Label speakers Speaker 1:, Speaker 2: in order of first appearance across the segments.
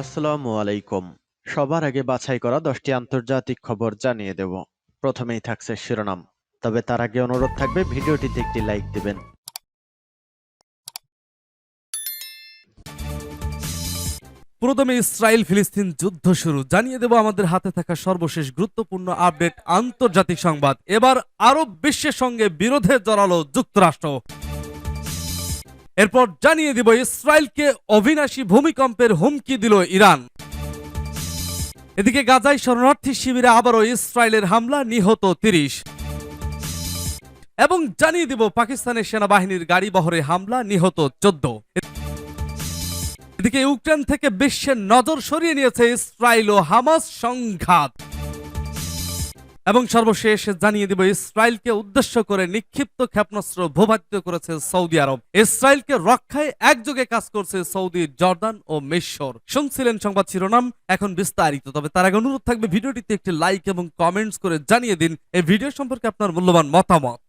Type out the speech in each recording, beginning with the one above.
Speaker 1: আসসালামু আলাইকুম। সবার আগে বাছাই করা দশটি আন্তর্জাতিক খবর জানিয়ে দেব। প্রথমেই থাকছে শিরোনাম। তবে তার আগে অনুরোধ থাকবে, ভিডিওটিতে একটি লাইক দিবেন।
Speaker 2: পুরোদমে ইসরায়েল ফিলিস্তিন যুদ্ধ শুরু। জানিয়ে দেব, আমাদের হাতে থাকা সর্বশেষ গুরুত্বপূর্ণ আপডেট, আন্তর্জাতিক সংবাদ। এবার আরব বিশ্বের সঙ্গে বিরোধে জড়ালো যুক্তরাষ্ট্র। এরপর জানিয়ে দিব ইসরায়েলকে অবিনাশী ভূমিকম্পের হুমকি দিল ইরান। এদিকে গাজায় শরণার্থী শিবিরে আবারও ইসরায়েলের হামলা, নিহত তিরিশ। এবং জানিয়ে দিব পাকিস্তানের সেনাবাহিনীর গাড়ি বহরে হামলা, নিহত চোদ্দ। এদিকে ইউক্রেন থেকে বিশ্বের নজর সরিয়ে নিয়েছে ইসরায়েল ও হামাস সংঘাত। এবং সর্বশেষ জানিয়ে দিব, ইসরায়েলকে উদ্দেশ্য করে নিক্ষিপ্ত ক্ষেপণাস্ত্র ভূভাত্য করেছে সৌদি আরব। ইসরায়েলকে রক্ষায় একযোগে কাজ করছে সৌদি, জর্দান ও মিশর। শুনছিলেন সংবাদ শিরোনাম, এখন বিস্তারিত। তবে তার আগে অনুরোধ থাকবে, ভিডিওটিতে একটি লাইক এবং কমেন্টস করে জানিয়ে দিন। এই ভিডিও সম্পর্কে আপনার মূল্যবান মতামত।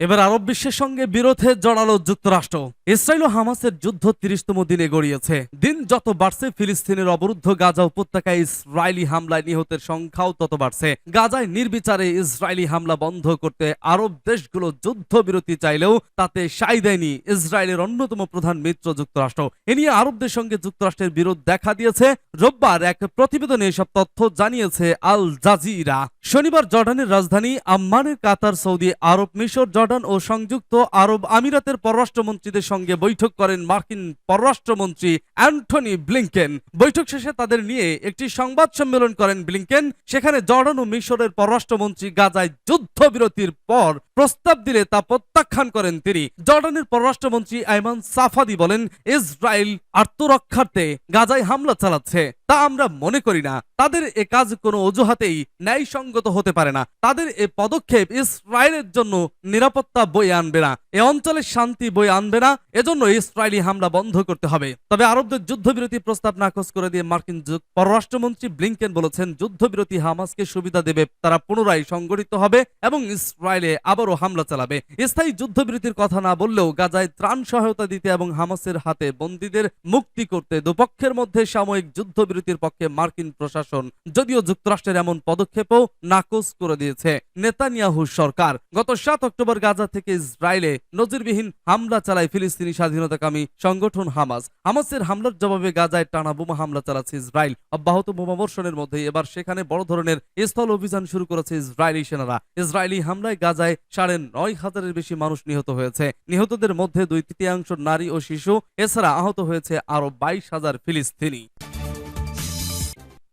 Speaker 2: এবার আরব বিশ্বের সঙ্গে বিরোধে জড়ালো যুক্তরাষ্ট্র। ইসরায়েল ও হামাসের যুদ্ধ তিরিশতম দিনে গড়িয়েছে। দিন যত বাড়ছে, ফিলিস্তিনের অবরুদ্ধ গাজা উপত্যকায় ইসরায়েলি হামলায় নিহতের সংখ্যাও তত বাড়ছে। গাজায় নির্বিচারে ইসরায়েলি হামলা বন্ধ করতে আরব দেশগুলো যুদ্ধবিরতি চাইলেও তাতে সাই দেয়নি ইসরায়েলের অন্যতম প্রধান মিত্র যুক্তরাষ্ট্র। এ নিয়ে আরবদের সঙ্গে যুক্তরাষ্ট্রের বিরোধ দেখা দিয়েছে। রোববার এক প্রতিবেদনে এসব তথ্য জানিয়েছে আল জাজিরা। শনিবার জর্ডানের রাজধানী আম্মানের, কাতার, সৌদি আরব, মিশর জর্ডান ও সংযুক্ত আরব আমিরাতের পররাষ্ট্রমন্ত্রীদের সঙ্গে বৈঠক করেন মার্কিন পররাষ্ট্রমন্ত্রী অ্যান্টনি ব্লিংকেন। বৈঠক শেষে তাদের নিয়ে একটি সংবাদ সম্মেলন করেন ব্লিংকেন। সেখানে জর্ডান ও মিশরের পররাষ্ট্রমন্ত্রী গাজায় যুদ্ধবিরতির পর প্রস্তাব দিলে তা প্রত্যাখ্যান করেন তিনি। জর্ডানের পররাষ্ট্রমন্ত্রী আইমান সাফাদি বলেন, ইসরায়েল আত্মরক্ষার্থে গাজায় হামলা চালাচ্ছে। তা আমরা মনে করি না। তাদের এ কাজ কোনো অজুহাতেই ন্যায়সঙ্গত হতে পারে না। তাদের এ পদক্ষেপ ইসরায়েলের জন্য নিরাপত্তা বই আনবে না। এ অঞ্চলে শান্তি বই আনবে না। এজন্য ইসরায়েলি হামলা বন্ধ করতে হবে। তবে আরবদের যুদ্ধবিরতি প্রস্তাব নাকচ করে দিয়ে মার্কিন যুগ- পররাষ্ট্রমন্ত্রী ব্লিংকেন বলেছেন, যুদ্ধবিরতি হামাসকে সুবিধা দেবে। তারা পুনরায় সংগঠিত হবে এবং ইসরায়েলে আবারও হামলা চালাবে। স্থায়ী যুদ্ধবিরতির কথা না বললেও গাজায় ত্রাণ সহায়তা দিতে এবং হামাসের হাতে বন্দীদের মুক্তি করতে দুপক্ষের মধ্যে সাময়িক যুদ্ধবিরতির পক্ষে মার্কিন প্রশাসন, যদিও যুক্তরাষ্ট্রের এমন পদক্ষেপও নাকচ করে দিয়েছে। নেতানিয়াহু সরকার, গত সাত অক্টোবর গাজা থেকে ইসরায়েলে নজিরবিহীন হামলা চালায় ফিলিস্তিনি স্বাধীনতাকামী সংগঠন হামাস। হামাসের হামলার জবাবে গাজায় টানা বোমা হামলা চালাচ্ছে ইসরায়েল। অব্যাহত বোমাবর্ষণের মধ্যে এবার সেখানে বড় ধরনের স্থল অভিযান শুরু করেছে ইসরায়েলি সেনারা। ইসরায়েলি হামলায় গাজায় সাড়ে নয় হাজারের বেশি মানুষ নিহত হয়েছে। নিহতদের মধ্যে দুই তৃতীয়াংশ নারী ও শিশু। এছাড়া আহত হয়েছে আরও বাইশ হাজার ফিলিস্তিনি।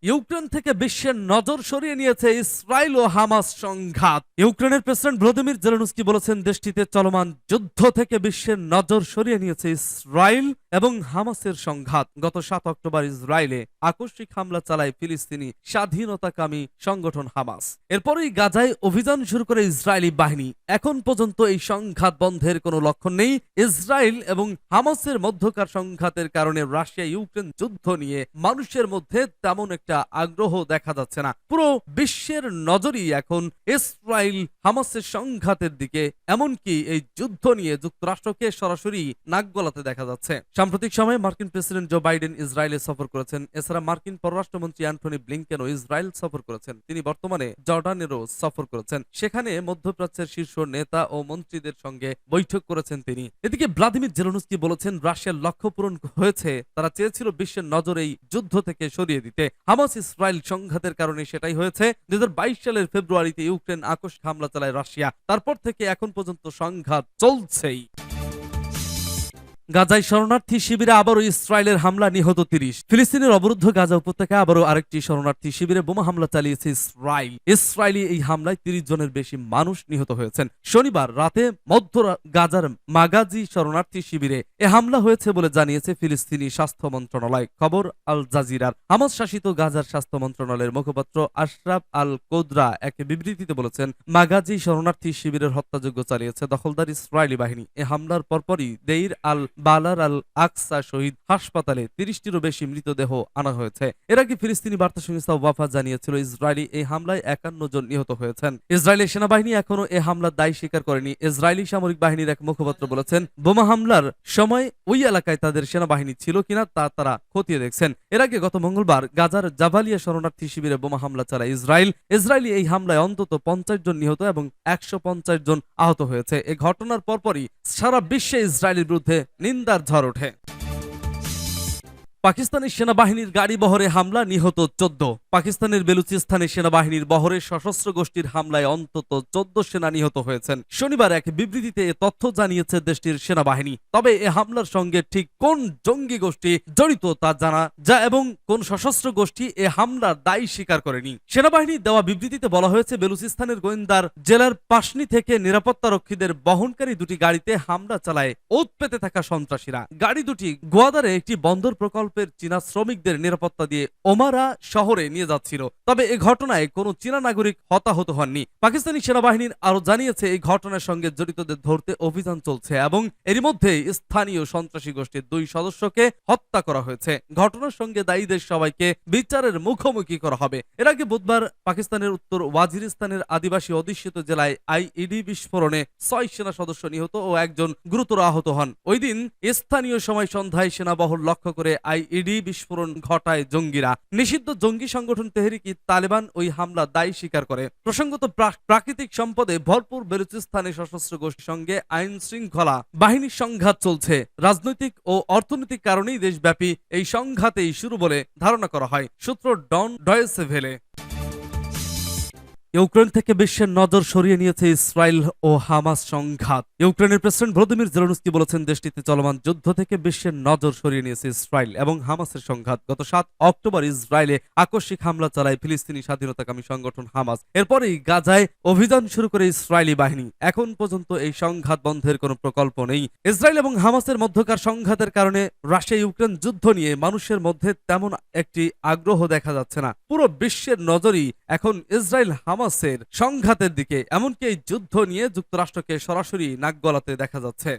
Speaker 2: ইউক্রেন থেকে বিশ্বের নজর সরিয়ে নিয়েছে ইসরায়েল ও হামাস সংঘাত। ইউক্রেনের প্রেসিডেন্ট ভ্লাদিমির জেলেনস্কি বলেছেন, দেশটিতে চলমান যুদ্ধ থেকে বিশ্বের নজর সরিয়ে নিয়েছে ইসরায়েল। এবং হামাসের সংঘাত গত সাত অক্টোবর ইসরায়েলে আকস্মিক হামলা চালায় ফিলিস্তিনি স্বাধীনতাকামী সংগঠন হামাস। এরপরই গাজায় অভিযান শুরু করে ইসরায়েলি বাহিনী। এখন পর্যন্ত এই সংঘাত বন্ধের কোনো লক্ষণ নেই। ইসরায়েল এবং হামাসের মধ্যকার সংঘাতের কারণে রাশিয়া ইউক্রেন যুদ্ধ নিয়ে মানুষের মধ্যে তেমন একটা আগ্রহ দেখা যাচ্ছে না। পুরো বিশ্বের নজরই এখন ইসরায়েল হামাসের সংঘাতের দিকে, এমনকি এই যুদ্ধ নিয়ে যুক্তরাষ্ট্রকে সরাসরি নাক গলাতে দেখা যাচ্ছে। সাম্প্রতিক সময়ে মার্কিন প্রেসিডেন্ট জো বাইডেন ইসরায়েলে সফর করেছেন। এছাড়া মার্কিন পররাষ্ট্রমন্ত্রী অ্যান্টনি ব্লিংকেনও ইসরায়েল সফর করেছেন। তিনি বর্তমানে জর্ডানেরও সফর করেছেন। সেখানে মধ্যপ্রাচ্যের শীর্ষ নেতা ও মন্ত্রীদের সঙ্গে বৈঠক করেছেন তিনি। এদিকে ভ্লাদিমির জেলনস্কি বলেছেন, রাশিয়ার লক্ষ্য পূরণ হয়েছে। তারা চেয়েছিল বিশ্বের নজর এই যুদ্ধ থেকে সরিয়ে দিতে। হামাস ইসরায়েল সংঘাতের কারণে সেটাই হয়েছে। দুই হাজার বাইশ সালের ফেব্রুয়ারিতে ইউক্রেন আকস্মিক হামলা চালায় রাশিয়া। তারপর থেকে এখন পর্যন্ত সংঘাত চলছেই। গাজায় শরণার্থী শিবিরে আবারও ইসরায়েলের হামলা, নিহত তিরিশ। ফিলিস্তিনের অবরুদ্ধ গাজা উপত্যকায় আবারও আরেকটি শরণার্থী শিবিরে বোমা হামলা চালিয়েছে ইসরায়েল। ইসরায়েলি এই হামলায় তিরিশ জনের বেশি মানুষ নিহত হয়েছেন। শনিবার রাতে মধ্য গাজার মাগাজি শরণার্থী শিবিরে এ হামলা হয়েছে বলে জানিয়েছে ফিলিস্তিনি স্বাস্থ্য মন্ত্রণালয়। খবর আল জাজিরার। হামাস শাসিত গাজার স্বাস্থ্য মন্ত্রণালয়ের মুখপাত্র আশরাফ আল কোদরা এক বিবৃতিতে বলেছেন, মাগাজি শরণার্থী শিবিরের হত্যাযজ্ঞ চালিয়েছে দখলদার ইসরায়েলি বাহিনী। এ হামলার পরপরই দেইর আল বালার আল আকসা শহীদ হাসপাতালে তিরিশটিরও বেশি মৃতদেহ আনা হয়েছে। এর আগে ফিলিস্তিনি বার্তা সংস্থা ওয়াফা জানিয়েছিল, ইসরায়েলি এই হামলায় একান্ন জন নিহত হয়েছেন। ইসরায়েলের সেনাবাহিনী এখনও এ হামলার দায় স্বীকার করেনি। ইসরায়েলি সামরিক বাহিনীর এক মুখপাত্র বলেছেন, বোমা হামলার সময় ওই এলাকায় তাদের সেনাবাহিনী ছিল কিনা তা তারা খতিয়ে দেখছেন। এর আগে গত মঙ্গলবার গাজার জাভালিয়া শরণার্থী শিবিরে বোমা হামলা চালায় ইসরায়েল। ইসরায়েলি এই হামলায় অন্তত পঞ্চাশ জন নিহত এবং একশো পঞ্চাশ জন আহত হয়েছে। এই ঘটনার পরপরই সারা বিশ্বে ইসরায়েলের বিরুদ্ধে নিন্দার ঝড় ওঠে। পাকিস্তানি সেনাবাহিনীর গাড়ি বহরে হামলা, নিহত চোদ্দ। পাকিস্তানের বেলুচিস্তানে সেনাবাহিনীর বহরে সশস্ত্র গোষ্ঠীর হামলায় অন্তত চোদ্দ সেনা নিহত হয়েছেন। শনিবার এক বিবৃতিতে এ তথ্য জানিয়েছে দেশটির সেনাবাহিনী। তবে এ হামলার সঙ্গে ঠিক কোন জঙ্গি গোষ্ঠী জড়িত তা জানা যা এবং কোন সশস্ত্র গোষ্ঠী এ হামলার দায়ী স্বীকার করেনি। সেনাবাহিনী দেওয়া বিবৃতিতে বলা হয়েছে, বেলুচিস্তানের গোয়েন্দার জেলার পাশনি থেকে নিরাপত্তারক্ষীদের বহনকারী দুটি গাড়িতে হামলা চালায় ওত পেতে থাকা সন্ত্রাসীরা। গাড়ি দুটি গোয়াদারে একটি বন্দর প্রকল্পের চীনা শ্রমিকদের নিরাপত্তা দিয়ে ওমারা শহরে নিয়ে যাচ্ছিল। তবে এই ঘটনায় কোনো চীনা নাগরিক হতাহত হননি। পাকিস্তানি সেনাবাহিনীর আরও জানিয়েছে, এই ঘটনার সঙ্গে জড়িতদের ধরতে অভিযান চলছে এবং এরই মধ্যে স্থানীয় সন্ত্রাসী গোষ্ঠীর দুই সদস্যকে হত্যা করা হয়েছে। ঘটনার সঙ্গে দায়ীদের সবাইকে বিচারের মুখোমুখি করা হবে। এর আগে বুধবার পাকিস্তানের উত্তর ওয়াজিরিস্তানের আদিবাসী অধ্যুষিত জেলায় আইইডি বিস্ফোরণে ছয় সেনা সদস্য নিহত ও একজন গুরুতর আহত হন। ওই দিন স্থানীয় সময় সন্ধ্যায় সেনাবহর লক্ষ্য করে আইইডি বিস্ফোরণ ঘটায় জঙ্গিরা। নিষিদ্ধ জঙ্গি সংগঠন তেহরিকি তালেবান ওই হামলা দায়ী স্বীকার করে। প্রসঙ্গত প্রাকৃতিক সম্পদে ভরপুর বেলুচিস্তানে সশস্ত্র গোষ্ঠীর সঙ্গে আইন শৃঙ্খলা বাহিনীর সংঘাত চলছে। রাজনৈতিক ও অর্থনৈতিক কারণেই দেশব্যাপী এই সংঘাতেই শুরু বলে ধারণা করা হয়, সূত্র ডন ডয়েসে ভেলে ইউক্রেন থেকে বিশ্বের নজর সরিয়ে নিয়েছে ইসরায়েল ও হামাস সংঘাত। ইউক্রেনের প্রেসিডেন্ট ভ্লাদিমির জেলেনস্কি বলেছেন দেশটিতে চলমান যুদ্ধ থেকে বিশ্বের নজর সরিয়ে নিয়েছে ইসরায়েল এবং হামাসের সংঘাত। গত সাত অক্টোবর ইসরায়েলে আকস্মিক হামলা চালায় ফিলিস্তিনি স্বাধীনতাকামী সংগঠন হামাস। এরপরেই গাজায় অভিযান শুরু করে ইসরায়েলি বাহিনী। এখন পর্যন্ত এই সংঘাত বন্ধের কোনো প্রকল্প নেই। ইসরায়েল এবং হামাসের মধ্যকার সংঘাতের কারণে রাশিয়া ইউক্রেন যুদ্ধ নিয়ে মানুষের মধ্যে তেমন একটি আগ্রহ দেখা যাচ্ছে না। পুরো বিশ্বের নজরই এখন ইসরায়েল হামাসের সংঘাতের দিকে। এমনকি এই যুদ্ধ নিয়ে যুক্তরাষ্ট্রকে সরাসরি নাক গলাতে দেখা যাচ্ছে।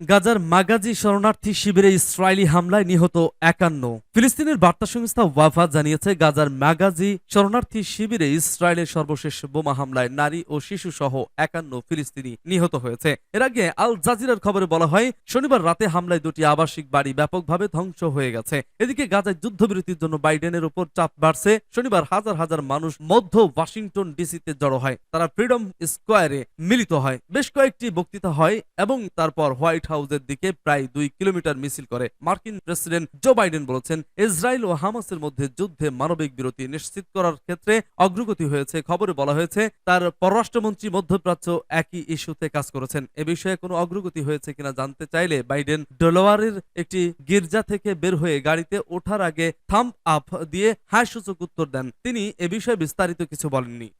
Speaker 2: গাজার মাগাজি শরণার্থী শিবিরে ইসরায়েলি হামলায় নিহত একান্ন। ফিলিস্তিনের বার্তা সংস্থা ওয়াফা জানিয়েছে, গাজার মাগাজি শরণার্থী শিবিরে ইসরায়েলের সর্বশেষ বোমা হামলায় নারী ও শিশু সহ একান্ন ফিলিস্তিনি নিহত হয়েছে। এর আগে আল জাজিরার খবরে বলা হয়, শনিবার রাতে হামলায় দুটি আবাসিক বাড়ি ব্যাপকভাবে ধ্বংস হয়ে গেছে। এদিকে গাজায় যুদ্ধবিরতির জন্য বাইডেনের উপর চাপ বাড়ছে। শনিবার হাজার হাজার মানুষ মধ্য ওয়াশিংটন ডিসিতে জড়ো হয়। তারা ফ্রিডম স্কোয়ারে মিলিত হয়। বেশ কয়েকটি বক্তৃতা হয় এবং তারপর হোয়াইট হাউসের দিকে প্রায় দুই কিলোমিটার মিছিল করে। মার্কিন প্রেসিডেন্ট জো বাইডেন বলেছেন, ইসরায়েল ও হামাসের মধ্যে যুদ্ধে মানবিক বিরতি নিশ্চিত করার ক্ষেত্রে অগ্রগতি হয়েছে। খবরে বলা হয়েছে, তার পররাষ্ট্রমন্ত্রী মধ্যপ্রাচ্য একই ইস্যুতে কাজ করেছেন। এ বিষয়ে কোনো অগ্রগতি হয়েছে কিনা জানতে চাইলে বাইডেন ডেলোয়ারের একটি গির্জা থেকে বের হয়ে গাড়িতে ওঠার আগে থাম্প আপ দিয়ে হ্যাঁ সূচক উত্তর দেন। তিনি এ বিষয়ে বিস্তারিত কিছু বলেননি।